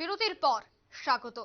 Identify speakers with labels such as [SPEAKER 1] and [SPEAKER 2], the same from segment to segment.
[SPEAKER 1] বিরতির পর স্বাগত।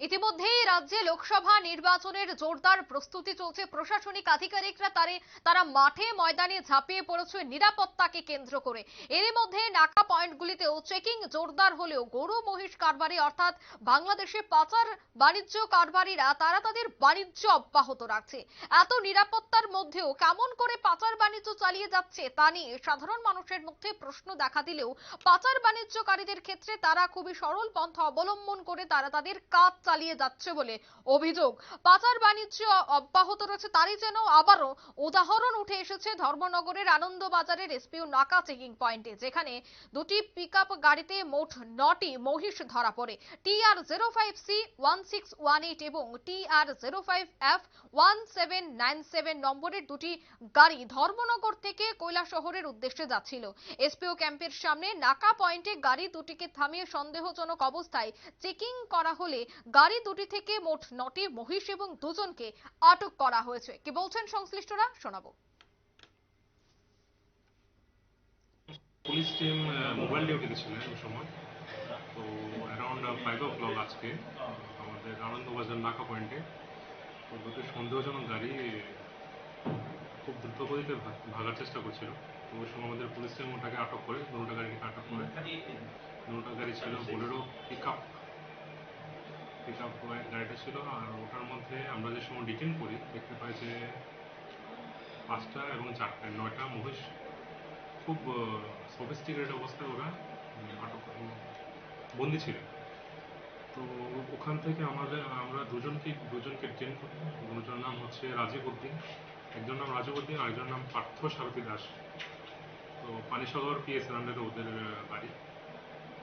[SPEAKER 1] ইতিমধ্যেই রাজ্যে লোকসভা নির্বাচনের জোরদার প্রস্তুতি চলছে। প্রশাসনিক আধিকারিকরা তারে তারা মাঠে ময়দানে ঝাঁপিয়ে পড়েছে নিরাপত্তাকে কেন্দ্র করে। এর মধ্যে নাকা পয়েন্টগুলিতেও চেকিং জোরদার হলেও গরু মহিষ কারবারি অর্থাৎ বাংলাদেশে পাচার বাণিজ্য কারবারিরা তারা তাদের বাণিজ্য অব্যাহত রাখছে। এত নিরাপত্তার মধ্যেও কেমন করে পাচার বাণিজ্য চালিয়ে যাচ্ছে তা নিয়ে সাধারণ মানুষের মধ্যে প্রশ্ন দেখা দিলেও পাচার বাণিজ্যকারীদের ক্ষেত্রে তারা খুবই সরল পন্থা অবলম্বন করে তারা তাদের কাজ চালিয়ে যাচ্ছে বলে অভিযোগ। পাচার বাণিজ্য অব্যাহত রয়েছে, তারই যেন আবারও উদাহরণ উঠে এসেছে ধর্মনগরের আনন্দবাজারের এসপিও নাকা চেকিং পয়েন্টে, যেখানে দুটি পিকআপ গাড়িতে মোট নটি মহিষ ধরা পড়ে। TR zero five C one six one eight এবং TR zero five F one seven nine seven নম্বরের দুটি গাড়ি ধর্মনগর থেকে কৈলাসহরের উদ্দেশ্যে যাচ্ছিল। এসপিও ক্যাম্পের সামনে নাকা পয়েন্টে গাড়ি দুটিকে থামিয়ে সন্দেহজনক অবস্থায় চেকিং করা হলে গাড়ি দুটি থেকে মোট নটি মহিষ এবং দুজনকে আটক করা হয়েছে। কি বলছেন সংশ্লিষ্টরা? শোনাবো।
[SPEAKER 2] পুলিশ টিম মোবাইল ডিউটিতে ছিলেন ওই সময়। তো অ্যারাউন্ড ফাইভ ও ক্লক আজকে আমাদের আনন্দবাজার নাকা পয়েন্টে তো দুটো সন্দেহজনক গাড়ি খুব দ্রুত গতিতে ভাগার চেষ্টা করছিল। তো ওই সময় আমাদের পুলিশ টিম ওটাকে আটক করে, দুটা গাড়িকে আটক করে। দুটা গাড়ি ছিল বোলেরো পিক আপ পিক গাড়িটা ছিল আর ওটার মধ্যে আমরা যে সময় ডিটেন করি, দেখতে পাই যে পাঁচটা এবং চারটে, নয়টা মহিষ খুব সফিস্টিকেটেড অবস্থায় ওরা আটক বন্দি ছিল। তো ওখান থেকে আমাদের, আমরা দুজনকে দুজনকে ট্রেন করি। দুজনের নাম হচ্ছে রাজীব উদ্দিন একজন নাম রাজীব উদ্দিন আরেকজন নাম পার্থ সারথী দাস। তো পানিসাগর পিএস আন্ডারে ওদের বাড়ি।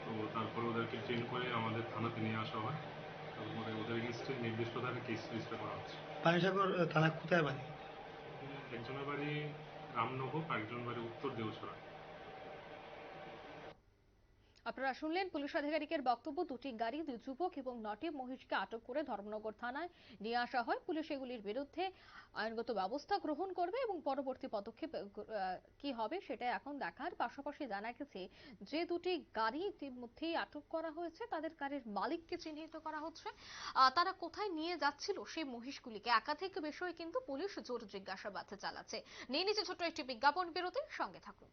[SPEAKER 2] তো তারপরে ওদেরকে ট্রেন করে আমাদের থানাতে নিয়ে আসা হয়। তারপরে ওদের এগেনস্টে নির্দিষ্ট ধারে কেস রেজিস্টার করা হচ্ছে।
[SPEAKER 3] পানিসাগর থানা কোথায় বাড়ি?
[SPEAKER 2] একজনের বাড়ি রামনগর আরেকজন বাড়ি উত্তর দেওছড়া
[SPEAKER 1] আপনারা শুনলেন পুলিশ আধিকারিকের বক্তব্য, দুটি গাড়ি, দুই যুবক এবং নটি মহিষকে আটক করে ধর্মনগর থানায় নিয়ে আসা হয়। পুলিশ এগুলির বিরুদ্ধে আইনগত ব্যবস্থা গ্রহণ করবে এবং পরবর্তী পদক্ষেপ কি হবে সেটা এখন দেখার। পাশাপাশি জানা গেছে যে দুটি গাড়ি ইতিমধ্যেই আটক করা হয়েছে। তাদের গাড়ির মালিককে চিহ্নিত করা হচ্ছে। তারা কোথায় নিয়ে যাচ্ছিল সেই মহিষগুলিকে একাধিক বিষয়ে কিন্তু পুলিশ জোর জিজ্ঞাসাবাদ চালাচ্ছে। নিয়ে নিচে ছোট্ট একটি বিজ্ঞাপন বিরতির সঙ্গে থাকুন।